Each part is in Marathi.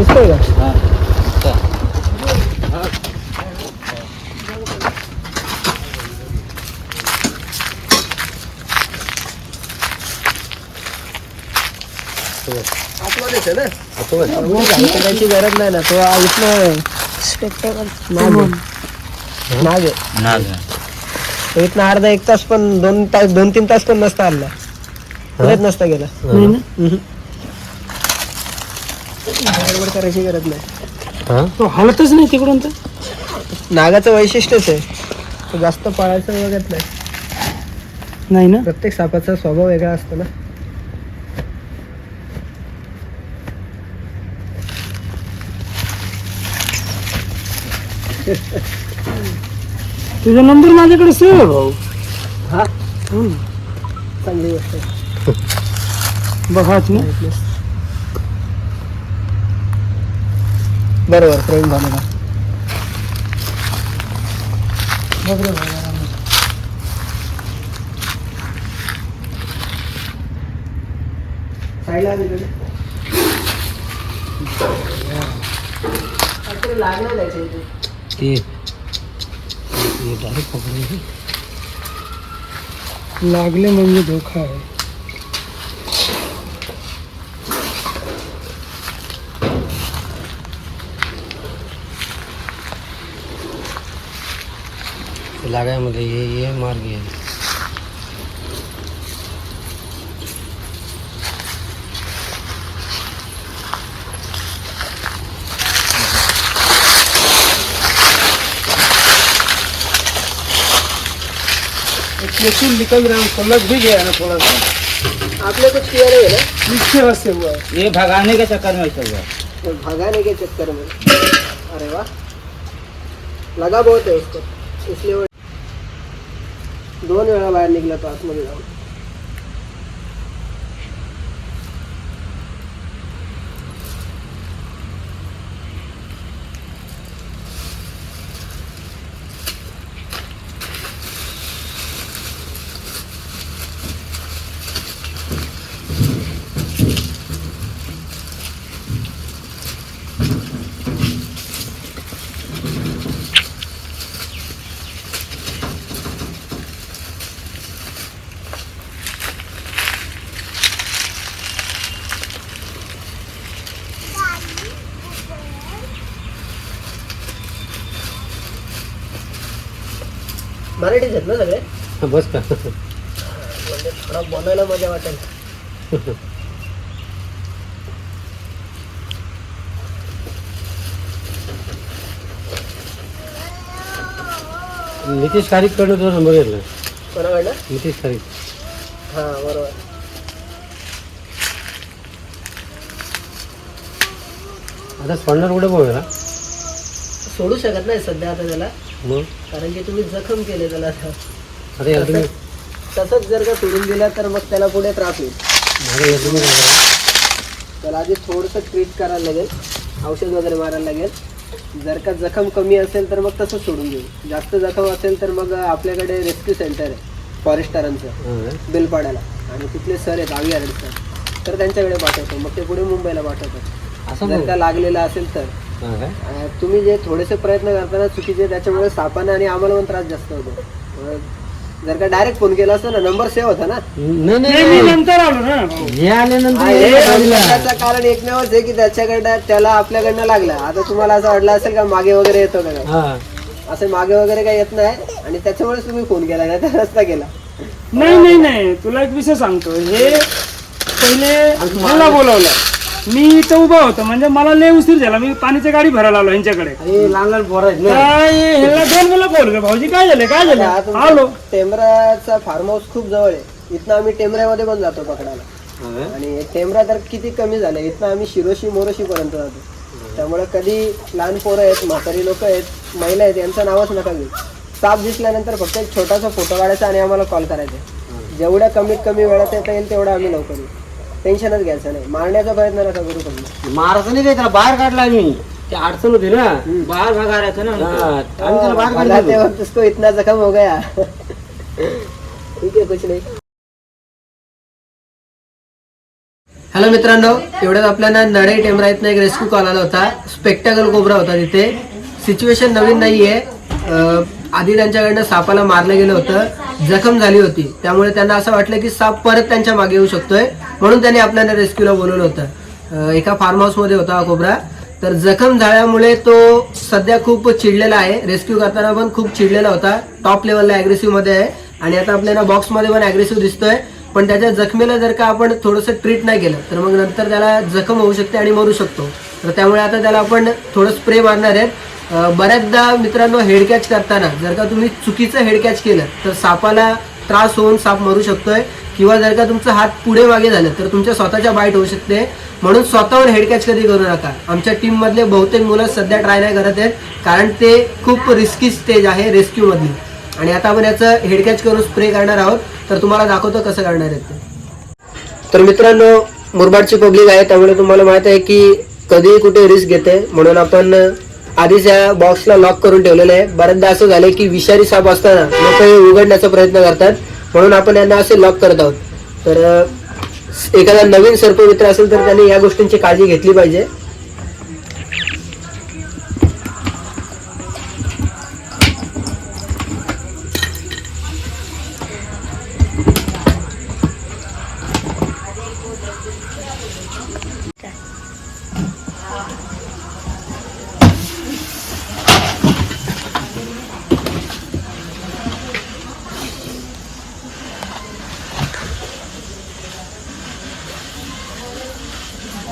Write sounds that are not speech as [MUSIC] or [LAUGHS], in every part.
दिसतोय का? त्याची गरज नाही ना? तो आहे. तो इथनं अर्धा एक तास पण दोन तास दोन तीन तास पण नसता आला परत नसता गेला. नाही ना? हम्म. गडबड करायची गरज नाही. तो हलतच नाही तिकडून तर. नागाचं वैशिष्ट्यच आहे. तो जास्त पळायचं बघत नाही. नाही ना? प्रत्येक सापाचा स्वभाव वेगळा असतो ना. तुझा नंबर माझ्याकडे सेव आहे भाऊ हा? हम्म. चांगली गोष्ट आहे. बघाच ना बरोबर प्रेम झालं का साईडला आली इकडे. काहीतरी लागलं जायचं इथे. ते डायरेक्ट पकडून लागले म्हणजे धोका आहे लागायमध्ये हे हे। मार्ग आहे लेकिन निकल रहे हैं समझ भी गया ना थोड़ा सा। आपले कुछ क्लियर है ना? इससे वैसे हुआ ये भगाने के चक्कर में ऐसा हुआ तो भगाने के चक्कर में। अरे वाह। लगा बहुत है उसको इसलिए वो दोन वेळा बाहेर निघला तो आतमध्ये जाऊन. मराठीच आहेत ना सगळे? बस का? म्हणजे थोडा बोलायला मजा वाटेल. नितीश खारीक कडनं तुझा नंबर घेतला. कोणाकडनं? नितीश खारीक. हा बरोबर. आता सोडणार कुठे पोहायला सोडू शकत नाही सध्या आता त्याला. मग? कारण की तुम्ही जखम केले त्याला. तुम्ही तसंच जर का सोडून दिला तर मग त्याला पुढे त्रास होईल. तुम्ही करा? त्याला आधी थोडंसं ट्रीट करायला लागेल. औषध वगैरे मारायला लागेल. जर का जखम कमी असेल तर मग तसंच सोडून देऊ. जास्त जखम असेल तर मग आपल्याकडे रेस्क्यू सेंटर आहे फॉरेस्टरांचं? बेलपाड्याला. आणि तिथले सर आहेत आवी सर तर त्यांच्याकडे पाठवतो. मग ते पुढे मुंबईला पाठवतात. असं जर का लागलेलं असेल तर. तुम्ही जे थोडेसे प्रयत्न करताना चुकीचे त्याच्यामुळे सापांना आणि आम्हाला पण त्रास जास्त होतो. जर का डायरेक्ट फोन केला असता ना नंबर सेव्ह होता ना? नाही नाही मी नाही. नंतर आलो ना. हे आल्यानंतर कारण एकमेवच आहे की त्याच्याकडनं त्याला आपल्याकडनं लागलं. आता तुम्हाला असं वाटलं असेल का मागे वगैरे येतो का? हा. असं मागे वगैरे काही येत नाही आणि त्याच्यामुळेच तुम्ही फोन केला नाही तर रस्ता केला. नाही नाही नाही. तुला एक विषय सांगतो. हे पहिले मला बोलवलं. मी इथं उभा होतो म्हणजे मला लय उशीर झाला. मी पाण्याची गाडी भरायला आलो यांच्याकडे. लहान लहान पोरं आहेत ना. काय ह्याला दोन वेळा बोल रे भाऊजी? काय झालं काय आता झालं तुमचं आलो. टेंबराचा फार्म हाऊस खूप जवळ आहे. इथनं आम्ही टेंबऱ्यामध्ये पण जातो पकडायला. हा? आणि टेंबरा तर किती कमी झाले. इथनं आम्ही शिरोशी मोरोशी पर्यंत जातो. त्यामुळे कधी लहान पोरं आहेत म्हातारी लोक आहेत महिला आहेत यांचं नावच नका घेऊ. साप दिसल्यानंतर फक्त एक छोटासा फोटो काढायचा आणि आम्हाला कॉल करायचा जेवढ्या कमीत कमी वेळात येता येईल तेवढं आम्ही लवकर येऊ. टेन्शनच घ्यायचं नाही. मारण्याचा प्रयत्न नका करू कमी महाराष्ट्र नाही काय त्याला बाहेर काढला आम्ही. ते अडचण होती ना. बाहेर भगायचं ना. हा, आम्ही त्याला बाहेर काढलं ते वक्त उसको इतना जखम हो गया. ठीक है कुछ नहीं. हॅलो मित्रांनो एवढ्यात आपल्याला नडे टेमरा इथनं एक रेस्क्यू कॉल आला होता. स्पेक्टाकल कोबरा होता तिथे. सिच्युएशन नवीन नाहीये. अं, आधी त्यांच्याकडनं सापाला मारलं गेलं होतं जखम झाली होती. त्यामुळे त्यांना असं वाटलं की साप परत त्यांच्या मागे येऊ शकतोय म्हणून त्यांनी आपल्याला रेस्क्यूला बोलवलं होतं. एका फार्म हाऊसमध्ये होता हा कोबरा. तर जखम झाल्यामुळे तो सध्या खूप चिडलेला आहे. रेस्क्यू करताना पण खूप चिडलेला होता. टॉप लेवलला अग्रेसिव्हमध्ये आहे. आणि आता आपल्याला बॉक्समध्ये पण अग्रेसिव्ह दिसतोय. पण त्याच्या जखमेला जर का आपण थोडंसं ट्रीट नाही केलं तर मग नंतर त्याला जखम होऊ शकते आणि मरू शकतो. तर त्यामुळे आता त्याला आपण थोडं स्प्रे मारणार आहेत. बऱ्याचदा मित्रांनो हेड कॅच करताना जर का तुम्ही चुकीचं हेड कॅच केलं तर सापाला त्रास होऊन साप मरू शकतोय. किंवा जर का तुमचा हात पुढे मागे झालं तर तुमच्या स्वतःच्या बाईट होऊ शकते. म्हणून स्वतःवर हेड कॅच कधी करू नका. आमच्या टीम मधले बहुतेक मुलं सध्या ट्राय नाही करत आहेत कारण ते खूप रिस्की स्टेज आहे रेस्क्यू मधली. आणि आता आपण याचं हेड कॅच करून स्प्रे करणार आहोत. तर तुम्हाला दाखवतो कसं करणार आहे ते. तर मित्रांनो मुरबाडची पब्लिक आहे त्यामुळे तुम्हाला माहीत आहे की कधीही कुठे रिस्क घेते. म्हणून आपण आधीच या बॉक्सला लॉक करून ठेवलेलं आहे. बऱ्याचदा असं झालंय की विषारी साप असताना लोक हे उघडण्याचा प्रयत्न करतात. म्हणून आपण यांना असे लॉक करत आहोत. तर एखादा नवीन सर्पमित्र असेल तर त्यांनी या गोष्टींची काळजी घेतली पाहिजे.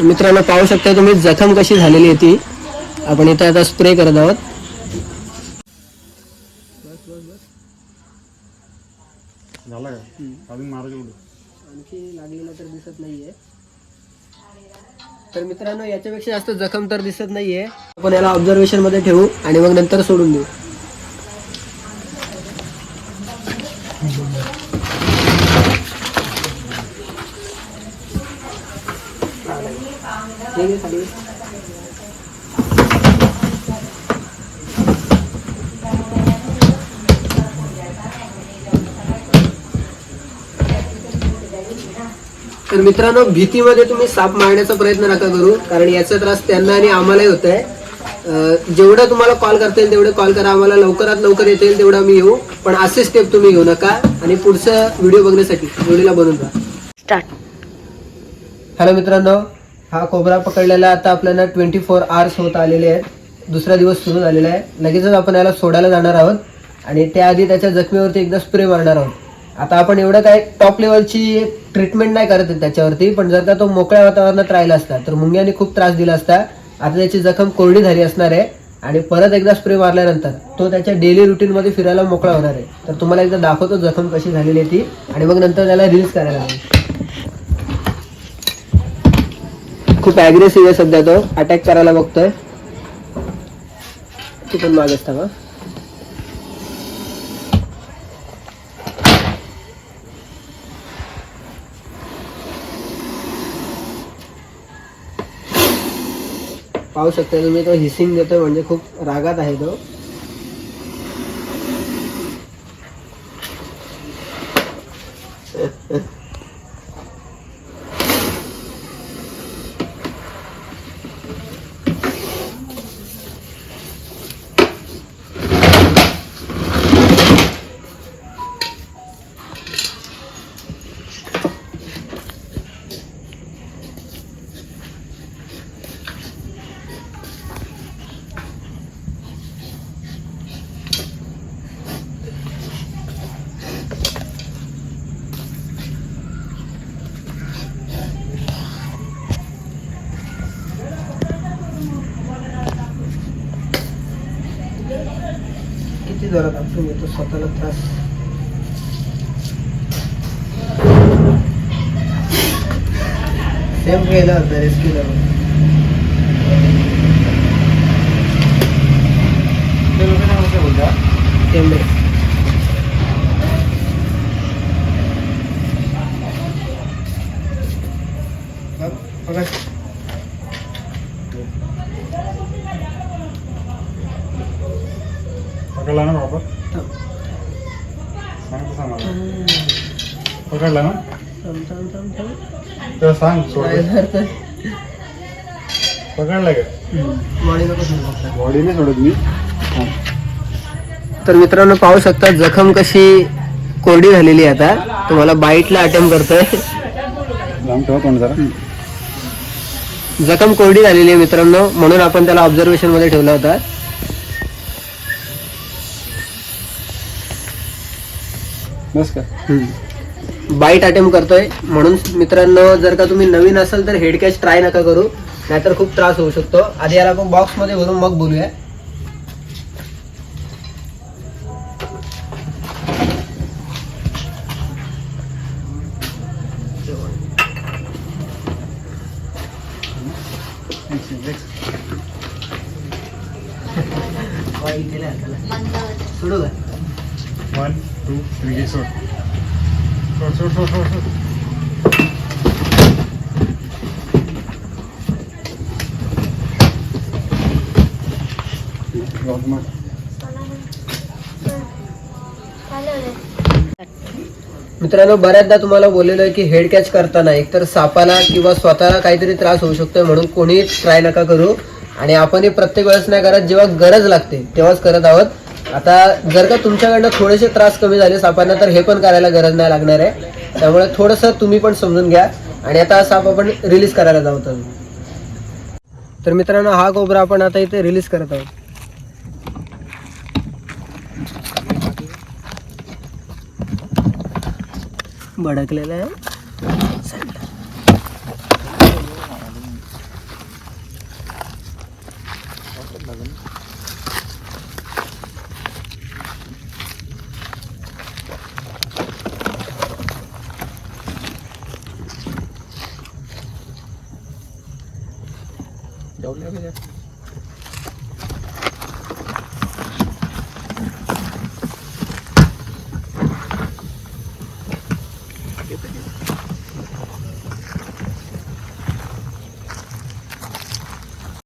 मित्रांनो पाहू शकता तुम्ही जखम कशी झालेली आहे ती. आपण इथे आता स्प्रे करत आहोत. झाला का? अजून मारायचं कुठं? आणखी लागलेला तर दिसत नाहीये. तर मित्रांनो याच्यापेक्षा जास्त जखम तर दिसत नाहीये. आपण याला ऑब्झर्वेशनमध्ये ठेवू आणि मग नंतर सोडून देऊ. खाली. तर मित्रांनो भीतीमध्ये तुम्ही साप मारण्याचा प्रयत्न नका करू कारण याचा त्रास त्यांना आणि आम्हालाही होत आहे जेवढं तुम्हाला कॉल करता येईल तेवढे कॉल करा. आम्हाला लवकरात लवकर येता येईल तेवढं आम्ही येऊ पण असे स्टेप तुम्ही घेऊ नका. आणि पुढचा व्हिडिओ बघण्यासाठी व्हिडिओला बनवून राहा स्टार्ट हॅलो मित्रांनो. हा कोबरा पकडलेला आता आपल्याला ट्वेंटी फोर आवर्स होत आलेले आहेत. दुसरा दिवस सुरू झालेला आहे. लगेचच आपण याला सोडायला जाणार आहोत. आणि त्याआधी त्याच्या जखमेवरती एकदा स्प्रे मारणार आहोत. आता आपण एवढं काय टॉप लेवलची ट्रीटमेंट नाही करत त्याच्यावरती पण जर का तो मोकळ्या वातावरणात राहिला असता तर मुंग्याने खूप त्रास दिला असता. आता त्याची जखम कोरडी झाली असणार आहे. आणि परत एकदा स्प्रे मारल्यानंतर तो त्याच्या डेली रुटीनमध्ये फिरायला मोकळा होणार आहे. तर तुम्हाला एकदा दाखवतो जखम कशी झालेली आहे ती. आणि मग नंतर त्याला रिलीज करायला लागेल खूप ॲग्रेसिव्ह आहे सध्या तो. अटॅक करायला बघतोय. तू पण मागे असता का पाहू शकता तुम्ही तो हिसिंग देतोय म्हणजे खूप रागात आहे तो. [LAUGHS] किती जोरात आपण येतो स्वतःला त्रास. सेम केलं होतं रेस्क्यू टेंबे बघ, बघा. पकडला ना बाबा पकडला ना? थांब, थांब, थांब, थांब. तर सांग धरतोय? पकडला का? बॉडी नको नाही सोडत मी. तर मित्रांनो पाहू शकता जखम कशी कोरडी झालेली आहे आता. तुम्हाला बाईटला अटेम्प करतोय. लांब ठेवा तोंड जरा. जखम कोरडी झालेली आहे मित्रांनो म्हणून आपण त्याला ऑब्झर्वेशनमध्ये ठेवला होता. बस का? बाईट अटेम्प करतोय. म्हणून मित्रांनो जर का तुम्ही नवीन असाल तर हेड कॅच ट्राय नका करू. नाहीतर खूप त्रास होऊ शकतो. आधी याला आपण बॉक्समध्ये भरून मग बोलूया. सोडू का? टू सोड सोड सोड सोड सोड सोड मित्रांनो बऱ्याचदा तुम्हाला बोललेलो आहे की हेड कॅच करताना एकतर सापाला किंवा स्वतःला काहीतरी त्रास होऊ शकतोय म्हणून कोणी ट्राय नका करू. आणि आपण हे प्रत्येक वेळेस नाही करत जेव्हा गरज लागते तेव्हाच करत आहोत. आता जर का तुमच्याकडनं थोडेसे त्रास कमी झाले सापांना तर हे पण करायला गरज नाही लागणार आहे. त्यामुळे थोडंसं तुम्ही पण समजून घ्या. आणि आता साप आपण रिलीज करायला जाऊ तर तर मित्रांनो हा कोबरा आपण आता इथे रिलीज करत आहोत. भडकलेला आहे. ठेवल्या गेल्या